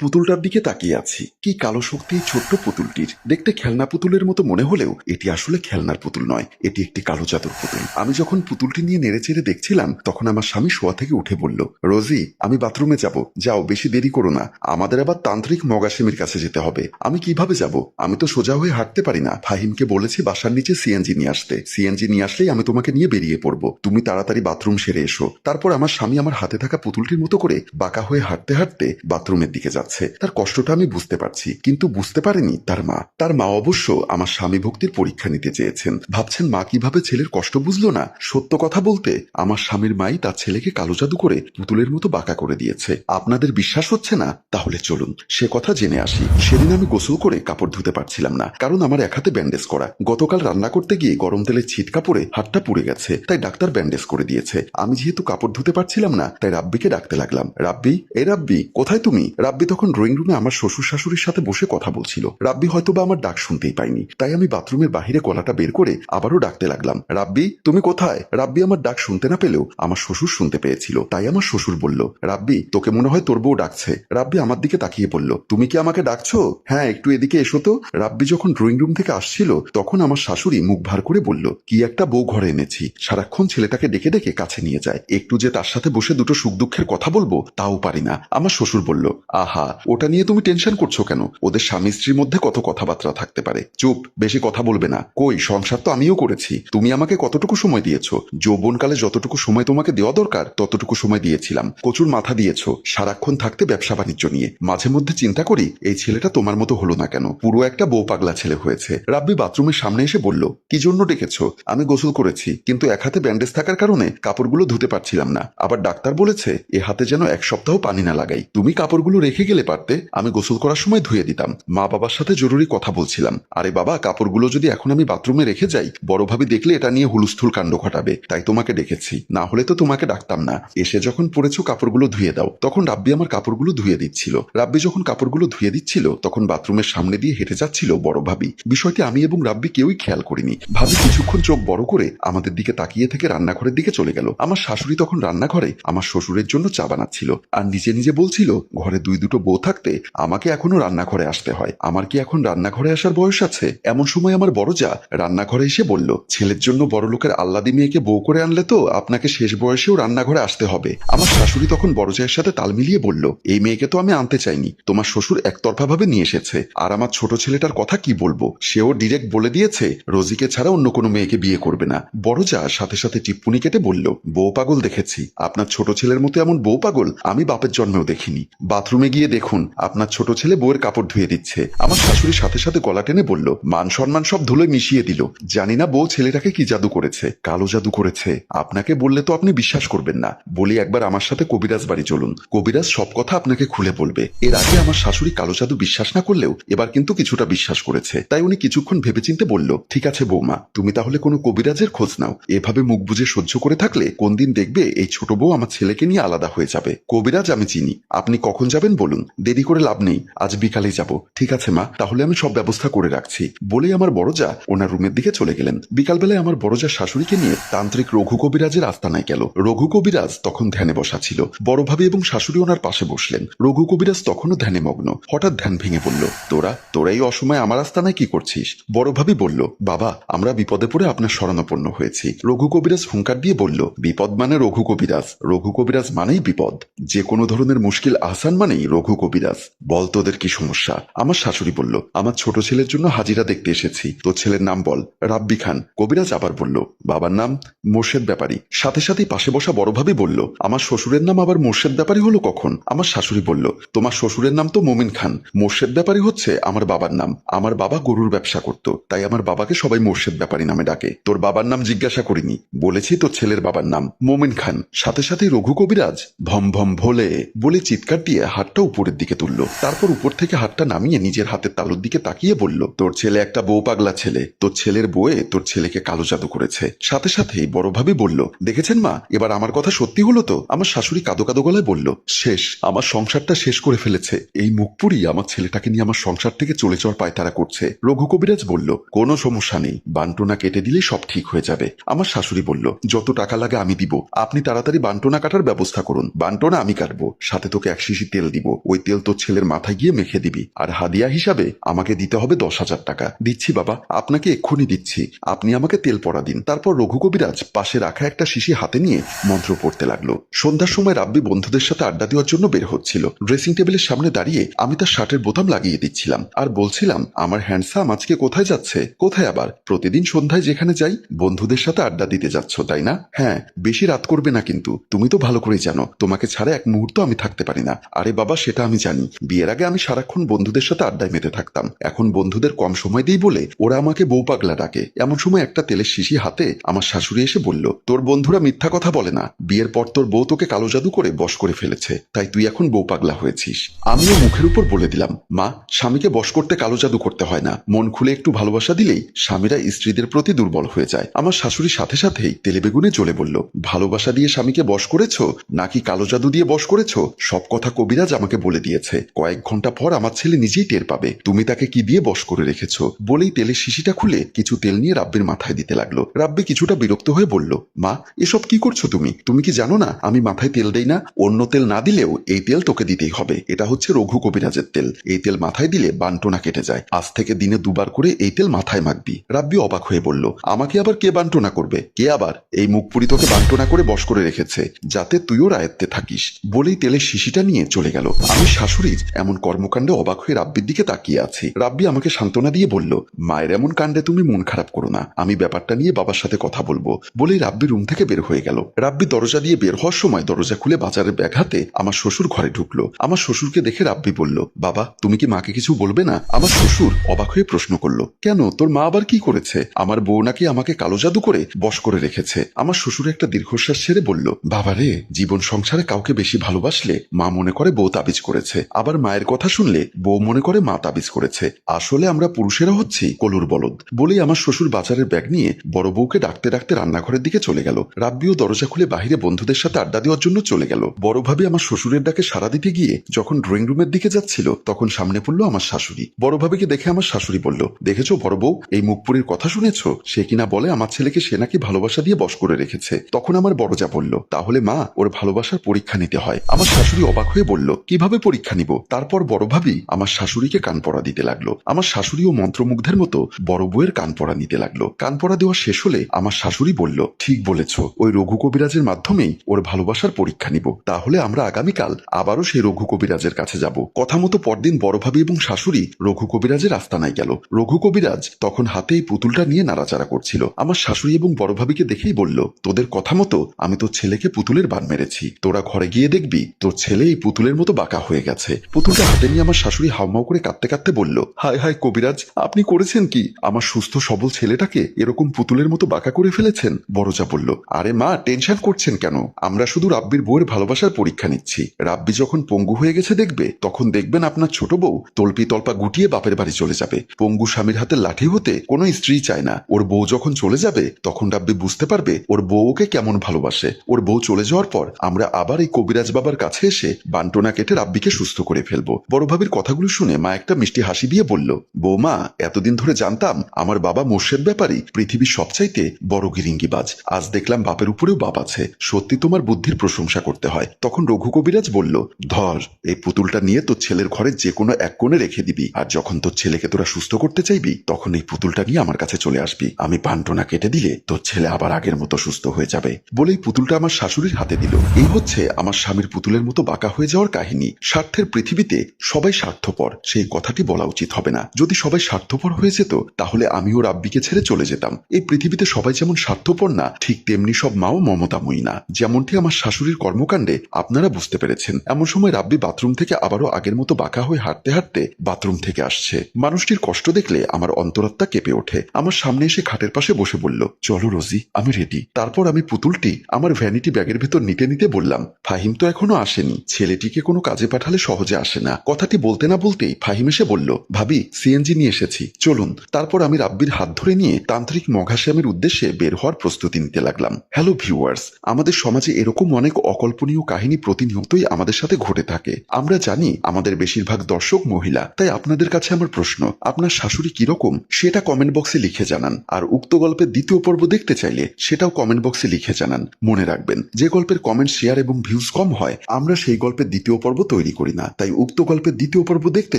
পুতুলটার দিকে তাকিয়ে আছি। কি কালো শক্তি এই ছোট্ট পুতুলটির? দেখতে খেলনা পুতুলের মতো মনে হলেও এটি আসলে খেলনার পুতুল নয়, এটি একটি কালো জাদুর পুতুল। আমি যখন পুতুলটি নিয়ে নেড়েচেড়ে দেখছিলাম, তখন আমার স্বামী শোয়া থেকে উঠে বলল, রোজি, আমি বাথরুমে যাব। যাও, বেশি দেরি করো না। আমাদের আবার তান্ত্রিক মগাসেমির কাছে যেতে হবে। আমি কীভাবে যাব? আমি তো সোজা হয়ে হাঁটতে পারি না। ফাহিমকে বলেছি বাসার নিচে সিএনজি নিয়ে আসতে। সিএনজি নিয়ে আসলেই আমি তোমাকে নিয়ে বেরিয়ে পড়ব। তুমি তাড়াতাড়ি বাথরুম সেরে এসো। তারপর আমার স্বামী আমার হাতে থাকা পুতুলটির মতো করে বাঁকা হয়ে হাঁটতে হাঁটতে বাথরুমের দিকে যাচ্ছে। তার কষ্টটা আমি বুঝতে পারছি, কিন্তু বুঝতে পারেনি তার মা। তার মা অবশ্য আমার স্বামী ভক্তির পরীক্ষা নিতে চেয়েছেন। ভাবছেন মা কীভাবে ছেলের কষ্ট বুঝলো না? সত্য কথা বলতে, আমার স্বামীর মাই তার ছেলেকে কালো জাদু করে পুতুলের মতো বাঁকা করে দিয়েছে। আপনাদের বিশ্বাস হচ্ছে না? তাহলে চলুন, সে কথা জেনে আসি। সেদিন আমি গোসল করে কাপড় ধুতে পারছিলাম না, কারণ আমার এক হাতে ব্যান্ডেজ করা। গতকাল রান্না করতে গিয়ে গরম তেলের ছিটকা পড়ে হাতটা পুড়ে গেছে, তাই ডাক্তার ব্যান্ডেজ করে দিয়েছে। আমি যেহেতু কাপড় ধুতে পারছিলাম না, তাই রাব্বিকে ডাকতে লাগলাম। রাব্বি? এ রাব্বি, কোথায় তুমি? রাব্বি তখন ড্রয়িং রুমে আমার শ্বশুর শাশুড়ির সাথে বসে কথা বলছিল, রাব্বি হয়তো বা আমার ডাক শুনতেই পাইনি তাই আমি বাথরুমের বাহিরে গলাটা বের করে আবারও ডাকতে লাগলাম, রাব্বি, তুমি কোথায়? রাব্বি আমার ডাক শুনতে না পেলেও আমার শ্বশুর শুনতে পেয়েছিল। তাই আমার শ্বশুর বলল, রাব্বি, তোকে মনে হয় তোর বউ ডাকছে। রাব্বি আমার দিকে তাকিয়ে বলল, তুমি কি আমাকে ডাকছো? হ্যাঁ একটু এদিকে এসো তো। রাব্বি যখন ড্রয়িং রুম থেকে আসছিল, তখন আমার শাশুড়ি মুখ ভার করে বলল, কি একটা বউ ঘরে এনেছি। সারাক্ষণ ছেলেটাকে ডেকে ডেকে কাছে নিয়ে যায়। একটু যে তার সাথে বসে দুটো সুখ দুঃখের কথা বলব, তাও পারি না। আমার শ্বশুর বলল, আহা ওটা নিয়ে তুমি টেনশন করছ কেন? ওদের স্বামী স্ত্রীর মধ্যে কত কথাবার্তা থাকতে পারে? চুপ, বেশি কথা বলবে না। কই, সংসার তো আমিও করেছি। তুমি আমাকে কতটুকু সময় দিয়েছ? যৌবনকালে যতটুকু সময় তোমাকে দেওয়া দরকার, ততটুকু সময় দিয়েছিলাম। প্রচুর মাথা দিয়েছ। সারাক্ষণ থাকতে ব্যবসা বাণিজ্য নিয়ে। মাঝে মধ্যে চিন্তা করি, এই ছেলেটা তোমার মতো হলো না কেন? পুরো একটা বউ পাগলা ছেলে হয়েছে। রাব্বি বাথরুমের সামনে এসে বলল, কি জন্য ডেকেছ? আমি গোসল করেছি। কিন্তু এক হাতে ব্যান্ডেজ থাকার কারণে কাপড়গুলো ধুতে পারছিলাম না। আবার ডাক্তার বলেছে, এ হাতে যেন এক সপ্তাহ পানি না লাগাই। তুমি কাপড়গুলো রেখে গেলে পারতে আমি গোসল করার সময় ধুয়ে দিতাম। মা বাবার সাথে জরুরি কথা বলছিলাম। আরে বাবা, কাপড়গুলো যদি এখন আমি বাথরুমে রেখে যাই, বড় ভাবি দেখলে এটা নিয়ে হুলস্থুল কাণ্ড ঘটাবে। তাই তোমাকে ডেকেছি। না হলে তো তোমাকে ডাকতাম না। এসে যখন পড়েছো কাপড়গুলো ধুয়ে দাও। তখন রাব্বি আমার কাপড়গুলো ধুয়ে দিচ্ছিল। রাব্বি যখন কাপড়গুলো ধুয়ে দিচ্ছিল, তখন বাথরুমের সামনে দিয়ে হেঁটে যাচ্ছিল বড় ভাবি। বিষয়টি আমি এবং রাব্বি কেউই খেয়াল করিনি। ভাবি কিছুক্ষণ চোখ বড় করে আমাদের দিকে তাকিয়ে থেকে রান্নাঘরের দিকে চলে গেল। আমার শাশুড়ি তখন রান্নাঘরে আমার শ্বশুরের জন্য চা বানাচ্ছিল। আর নিজে নিজে বলছিল, ঘরে দুই দুটো বউ থাকতে আমাকে এখনও রান্নাঘরে আসতে হয়। আমার কি এখন রান্নাঘরে আসার বয়স আছে? এমন সময় আমার বড় যা রান্নাঘরে এসে বলল, ছেলের জন্য বড় লোকের আল্লাদি মেয়েকে বউ করে আনলে তো আপনাকে শেষ বয়সেও রান্নাঘরে আসতে হবে। আমার শাশুড়ি তখন বড় জায়ের সাথে তাল মিলিয়ে বলল, এই মেয়েকে তো আমি আনতে চাইনি। তোমার শ্বশুর একতরফা ভাবে নিয়ে এসেছে। আর আমার ছোট ছেলেটার কথা কি বলব? সেও ডিরেক্ট বলে দিয়েছে, রোজিকে ছাড়া অন্য কোনো মেয়েকে বিয়ে করবে না। বড় যা সাথে সাথে টিপ্পুনি কেটে বলল, বউ পাগল দেখেছি। আপনার ছোট ছেলের মতো এমন বউ পাগল আমি বাপের জন্মেও দেখিনি। বাথরুমে গিয়ে দেখুন, আপনার ছোট ছেলে বউয়ের কাপড় ধুয়ে দিচ্ছে। আমার শাশুড়ি সাথে সাথে গলা টেনে বলল, মান সম্মান সব ধুলোয় মিশিয়ে দিল। জানি না বউ ছেলেটাকে কি জাদু করেছে, কালো জাদু করেছে। আপনাকে বললে তো আপনি বিশ্বাস করবেন না। বলি একবার আমার সাথে কবিরাজ বাড়ি চলুন। কবিরাজ সব কথা আপনাকে খুলে বলবে। এর আগে আমার শাশুড়ি কালো জাদু বিশ্বাস না করলেও এবার কিন্তু কিছুটা বিশ্বাস করেছে। তাই উনি কিছুক্ষণ ভেবেচিন্তে বলল, ঠিক আছে বৌমা, তুমি তাহলে কোনো কবিরাজের খোঁজ নাও। এভাবে মুখ বুঝে সহ্য করে থাকলে কোন দিন দেখবে এই ছোট বউ আমার ছেলেকে নিয়ে আলাদা হয়ে যাবে। কবিরাজ আমি চিনি। আপনি কখন যাবেন বলুন? দেরি করে লাভ নেই, আজ বিকালে যাব। ঠিক আছে, মা, তাহলে আমি সব ব্যবস্থা করে রাখছি। বলেই আমার বড় যা ওনার রুমের দিকে চলে গেলেন। বিকালবেলায় আমার বড় যা শাশুড়িকে নিয়ে তান্ত্রিক রঘু কবিরাজের আস্তানায় গেল। রঘু কবিরাজ তখন ধ্যানে বসা ছিল। বড় ভাবি এবং শাশুড়ি ওনার পাশে বসলেন। রঘু কবিরাজ তখনও ধ্যানে মগ্ন। হঠাৎ ধ্যান ভেঙে বলল, তোরা তোরা এই অসময়ে আমার আস্তানায় কি করছিস? বড় ভাবি বলল, বাবা, আমরা বিপদে পড়ে আপনার শরণাপন্ন হয়েছি। রঘু কবিরাজ হুঙ্কার দিয়ে বলল, বিপদ মানে রঘু কবিরাজ। রঘু কবিরাজ মানেই বিপদ। যে কোনো ধরনের মুশকিল আহসান মানেই রঘু কবিরাজ, বল তোদের কি সমস্যা? আমার শাশুড়ি বলল, আমার ছোট ছেলের জন্য হাজিরা দেখতে এসেছি। তোর ছেলের নাম বল। রাব্বি খান, কবিরাজ আবার বলল, বাবার নাম মোর্শেদ ব্যাপারী। সাথে সাথেই পাশে বসা বড় ভাবি বলল, আমার শ্বশুরের নাম আবার মোর্শেদ ব্যাপারী হলো কখন? আমার শাশুড়ি বলল, তোমার শ্বশুরের নাম তো মোমিন খান। মোর্শেদ ব্যাপারী হচ্ছে আমার বাবার নাম। আমার বাবা গরুর ব্যবসা করত, তাই আমার বাবাকে সবাই মোর্শেদ ব্যাপারী নামে ডাকে। তোর বাবার নাম জিজ্ঞাসা করিনি। বলেছি তোর ছেলের বাবার নাম মোমিন খান। সাথে সাথে রঘু কবিরাজ, ভম ভম ভোলে বলে চিৎকার দিয়ে হাতটা উপরের দিকে তুলল। তারপর উপর থেকে হাতটা নামিয়ে নিজের হাতের তালুর দিকে তাকিয়ে বলল, তোর ছেলে একটা বউ পাগলা ছেলে। তোর ছেলের বউয়ে তোর ছেলেকে কালো জাদু করেছে। সাথে সাথেই বড় ভাবি বলল, দেখেছেন মা? এবার আমার কথা সত্যি হলো তো? আমার শাশুড়ি কাদো কাদো গলায় বলল, শেষ। আমার সংসারটা শেষ করে ফেলেছে। এই মুখপুরি আমার ছেলেটাকে নিয়ে আমার সংসার থেকে চলে যাওয়ার পায়তারা করছে। রঘু কবিরাজ বলল, কোনো সমস্যা নেই। বান্টনা কেটে দিলে সব ঠিক হয়ে যাবে। আমার শাশুড়ি বলল, যত টাকা লাগে আমি দিব। আপনি তাড়াতাড়ি বান্টনা কাটার ব্যবস্থা করুন। বান্টনা আমি কাটবো। সাথে তোকে এক শিশি তেল দিব। ওই তেল তোর ছেলের মাথায় গিয়ে মেখে দিবি। আর হাদিয়া হিসাবে আমাকে দিতে হবে দশ হাজার টাকা। দিচ্ছি বাবা, আপনাকে এক্ষুনি দিচ্ছি। আপনি আমাকে তেল পরা দিন। তারপর রঘু কবিরাজ পাশে রাখা একটা শিশি হাতে নিয়ে মন্ত্র পড়তে লাগল। সন্ধ্যার সময় রাব্বি বন্ধুদের সাথে আড্ডা দেওয়ার জন্য বের হচ্ছিল। ড্রেসিং টেবিলের সামনে দাঁড়িয়ে আমি তার শার্টের বোতাম লাগিয়ে দিচ্ছিলাম। আর বলছিলাম, আমার হ্যান্ডসাম আজকে কোথায় যাচ্ছে? কোথায় আবার? প্রতিদিন সন্ধ্যায় যেখানে যাই, বন্ধুদের সাথে আড্ডা দিতে যাচ্ছ, তাই না? হ্যাঁ বেশি রাত করবে না কিন্তু। তুমি তো ভালো করেই জানো, তোমাকে ছাড়া এক মুহূর্ত আমি থাকতে পারি না। আরে বাবা, সেটা আমি জানি। বিয়ের আগে আমি সারাক্ষণ বন্ধুদের সাথে আড্ডায় মেতে থাকতাম। এখন বন্ধুদের কম সময় দিই বলে ওরা আমাকে বউ পাগলা ডাকে। এমন সময় একটা তেলের শিশি হাতে আমার শাশুড়ি এসে বলল, তোর বন্ধুরা মিথ্যা কথা বলে না। বিয়ের পর তোর বউ তোকে কালো জাদু করে বশ করে ফেলেছে। তাই তুই এখন বউ পাগলা হয়েছিস। আমিও মুখের উপর বলে দিলাম, মা, স্বামীকে বশ করতে কালো জাদু করতে হয় না। মন খুলে একটু ভালোবাসা দিলেই স্বামীরা স্ত্রীদের প্রতি দুর্বল হয়ে যায়। আমার শাশুড়ি সাথে সাথেই তেলে বেগুনে জ্বলে বলল, ভালোবাসা দিয়ে স্বামীকে বশ করেছ? নাকি কালো জাদু দিয়ে বশ করেছ? সব কথা কবিরাজ আমাকে বলে দিয়েছে। কয়েক ঘণ্টা পর আমার ছেলে নিজেই টের পাবে। তুমি তাকে কি দিয়ে বশ করে রেখেছো? বলেই তেলের শিশিটা খুলে কিছু তেল নিয়ে রাব্বির মাথায় দিতে লাগল। রাব্বি কিছুটা বিরক্ত হয়ে বলল, মা, এসব কি করছ তুমি? তুমি কি জানো না? আমি মাথায় তেল দেই না। অন্য তেল না দিলেও এই তেল তোকে দিতেই হবে। এটা হচ্ছে রঘু কবিরাজের তেল। এই তেল মাথায় দিলে বান্টনা কেটে যায়। আজ থেকে দিনে দুবার করে এই তেল মাথায় মাখবি। রাব্বি অবাক হয়ে বলল, আমাকে আবার কে বান্টনা করবে? কে আবার? এই মুখপুরি তোকে বান্টনা করে বশ করে রেখেছে। যাতে তুইও রায়ত্তে থাকিস। বলেই তেলের শিশিটা নিয়ে চলে গেল। আমি শাশুড়ির এমন কর্মকাণ্ডে অবাক হয়ে রাব্বির দিকে তাকিয়ে আছি। রাব্বি আমাকে সান্ত্বনা দিয়ে বলল, মায়ের এমন কাণ্ডে তুমি মন খারাপ করো না। আমি ব্যাপারটা নিয়ে বাবার সাথে কথা বলব। বলেই রাব্বি রুম থেকে বের হয়ে গেল। রাব্বি দরজা দিয়ে বের হওয়ার সময় দরজা খুলে বাজারের ব্যাগ হাতে আমার শ্বশুর ঘরে ঢুকলো। আমার শ্বশুরকে দেখে রাব্বি বলল, বাবা, তুমি কি মাকে কিছু বলবে না? আমার শ্বশুর অবাক হয়ে প্রশ্ন করল, কেন? তোর মা আবার কি করেছে? আমার বউ নাকি আমাকে কালো জাদু করে বশ করে রেখেছে? আমার শ্বশুর একটা দীর্ঘশ্বাস ছেড়ে বলল বাবা রে জীবন সংসারে কাউকে বেশি ভালোবাসলে মা মনে করে বউ তাবিজ করেছে। আবার মায়ের কথা শুনলে বউ মনে করে মা তাবিজ করেছে। আসলে আমরা পুরুষেরা হচ্ছি কলুর বলদ বলেই আমার শ্বশুর বাজারের ব্যাগ নিয়ে বড় বউকে ডাকতে ডাকতে রান্নাঘরের দিকে চলে গেল। রাব্বিও দরজা খুলে বাহিরে বন্ধুদের সাথে আড্ডা দেওয়ার জন্য চলে গেল। বড় ভাবে আমার শ্বশুরের ডাকে সাড়া দিতে গিয়ে যখন ড্রয়িং রুমের দিকে যাচ্ছিল তখন সামনে পড়ল আমার শাশুড়ি। বড় ভাবিকে দেখে আমার শাশুড়ি বলল, দেখেছ বড় বউ, এই মুখপুরীর কথা শুনেছো? সে কিনা বলে আমার ছেলেকে সে নাকি ভালোবাসা দিয়ে বশ করে রেখেছে। তখন আমার বড় যা বলল, তাহলে মা, ওর ভালোবাসার পরীক্ষা নিতে হয়। আমার শাশুড়ি অবাক হয়ে বলল, কীভাবে পরীক্ষা নিব? তারপর বড় ভাবি আমার শাশুড়িকে কান পড়া দিতে লাগল। আমার শাশুড়িও মন্ত্রমুগ্ধের মতো বড় বউয়ের কান পড়া নিতে লাগল। কান পড়া দেওয়া শেষ হলে আমার শাশুড়ি বলল, ঠিক বলেছ, ওই রঘু কবিরাজের মাধ্যমেই ওর ভালোবাসার পরীক্ষা নিব। তাহলে আমরা আগামীকাল আবারও সেই রঘু কবিরাজের কাছে যাব। কথা মতো পরদিন বড় ভাবি এবং শাশুড়ি রঘু কবিরাজের আস্তানায় গেল। রঘু কবিরাজ তখন হাতে এই পুতুলটা নিয়ে নাড়াচাড়া করছিল। আমার শাশুড়ি এবং বড় ভাবিকে দেখেই বলল, তোদের কথা মতো আমি তোর ছেলেকে পুতুলের বান মেরেছি। তোরা ঘরে গিয়ে দেখবি, তোর ছেলে এই পুতুলের মতো বাঁকা হয়ে গেছে। পুতুলটা হাতে নিয়ে আমার শাশুড়ি হাউমাউ করে কাঁদতে কাঁদতে বলল, হায় হায় কবিরাজ, আপনি করেছেন কি? আমার সুস্থ সবল ছেলেটাকে এরকম পুতুলের মতো বাঁকা করে ফেলেছেন? বড়জা বলল, আরে মা, টেনশন করছেন কেন? আমরা শুধু রাব্বির বউয়ের ভালোবাসার পরীক্ষা নিচ্ছি। রাব্বি যখন পঙ্গু হয়ে গেছে দেখবে, তখন দেখবেন আপনার ছোট বউ তল্পি তল্পা গুটিয়ে বাপের বাড়ি চলে যাবে। পঙ্গু স্বামীর হাতে লাঠি হতে কোনো স্ত্রী চায় না। ওর বউ যখন চলে যাবে, তখন রাব্বি বুঝতে পারবে ওর বউ ওকে কেমন ভালোবাসে। ওর বউ চলে যাওয়ার পর আমরা আবার এই কবিরাজ বাবার কাছে এসে বান্টনা কেটে রাব্বিকে সুস্থ করে ফেলব। বড় ভাবির কথাগুলো শুনে মা একটা মিষ্টি হাসি দিয়ে বলল, বৌমা, এতদিন ধরে জানতাম আমার বাবা মোর্শেদ ব্যাপারী পৃথিবীর সবচাইতে বড় গিরিঙ্গিবাজ। আজ দেখলাম বাপের উপরেও বাপ আছে। সত্যি তোমার বুদ্ধির প্রশংসা করতে হয়। তখন রঘু কবিরাজ বলল, ধর, এই পুতুলটা নিয়ে তোর ছেলের ঘরে যে কোনো এক কোণে রেখে দিবি। আর যখন তোর ছেলেকে তোরা সুস্থ করতে চাইবি, তখন এই পুতুলটা নিয়ে আমার কাছে চলে আসবি। আমি বান্টনা কেটে দিলে তোর ছেলে আবার আগের মতো সুস্থ হয়ে যাবে। বলেই পুতুলটা আমার শাশুড়ির হাতে দিল। এই হচ্ছে আমার স্বামীর পুতুলের মতো বাঁকা হয়ে যাওয়ার কাহিনী। স্বার্থের পৃথিবীতে সবাই স্বার্থপর, সেই কথাটি বলা উচিত হবে না। যদি সবাই স্বার্থপর হয়ে যেত, তাহলে আমিও রাব্বিকে ছেড়ে চলে যেতাম। এই পৃথিবীতে সবাই যেমন স্বার্থপর না, ঠিক তেমনি সব মাও মমতাময়ী না। যেমনটি আমার শাশুড়ির কর্মকাণ্ডে আপনারা বুঝতে পেরেছেন। এমন সময় রাব্বি বাথরুম থেকে আবারও আগের মতো বাঁকা হয়ে হাঁটতে হাঁটতে বাথরুম থেকে আসছে। মানুষটির কষ্ট দেখলে আমার অন্তরাত্মা কেঁপে ওঠে। আমার সামনে এসে খাটের পাশে বসে বলল, চলো রোজি, আমি রেডি তারপর আমি পুতুলটি আমার ভ্যানিটি ব্যাগের ভেতর নিতে নিতে বললাম, ফাহিম তো এখনও আসেনি। ছেলেটিকে কোনো কাজে পাঠালে সহজে আসে না। কথাটি বলতে না বলতেই ফাহিম এসে বলল, ভাবি সিএনজি নিয়ে এসেছি। চলুন। তারপর আমি রাব্বির হাত ধরে নিয়ে তান্ত্রিক মঘাশ্যামের উদ্দেশ্যে বের হওয়ার প্রস্তুতি নিতে লাগলাম। হ্যালো ভিউয়ার্স, আমাদের সমাজে এরকম অনেক অকল্পনীয় কাহিনী প্রতিনিয়তই আমাদের সাথে ঘটে থাকে। আমরা জানি আমাদের বেশিরভাগ দর্শক মহিলা, তাই আপনাদের কাছে আমার প্রশ্ন, আপনার শাশুড়ি কীরকম সেটা কমেন্ট বক্সে লিখে জানান। আর উক্ত গল্পের দ্বিতীয় পর্ব দেখতে চাইলে সেটাও কমেন্ট বক্সে লিখে জানান। মনে রাখবেন, যে গল্পের কমেন্ট শেয়ার এবং ভিউজ কম হয়, আমরা সেই গল্পের দ্বিতীয় পর্ব তৈরি করি না, তাই উক্ত গল্পের দ্বিতীয় পর্ব দেখতে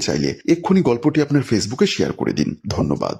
চাইলে এক্ষুনি গল্পটি আপনার ফেসবুকে শেয়ার করে দিন। ধন্যবাদ।